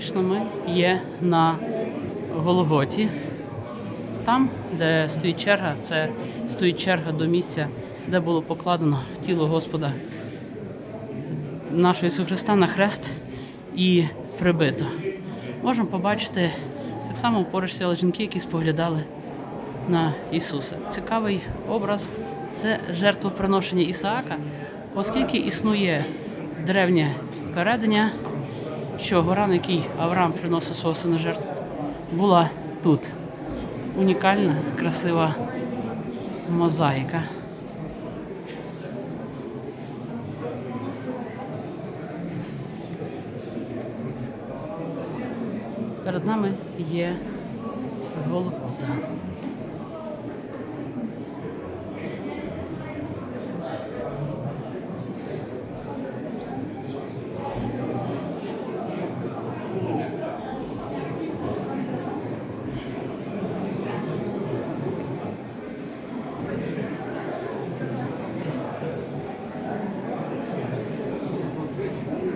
Фактично ми є на Голготі. Там, де стоїть черга, це стоїть черга до місця, де було покладено тіло Господа нашого Ісуса Христа на хрест і прибито. Можемо побачити так само поруч стояли жінки, які споглядали на Ісуса. Цікавий образ це жертвоприношення Ісаака, оскільки існує древнє передання, що гора, на якій Авраам приносив свого сина жертву, була тут. Унікальна, красива мозаїка. Перед нами є Голгота.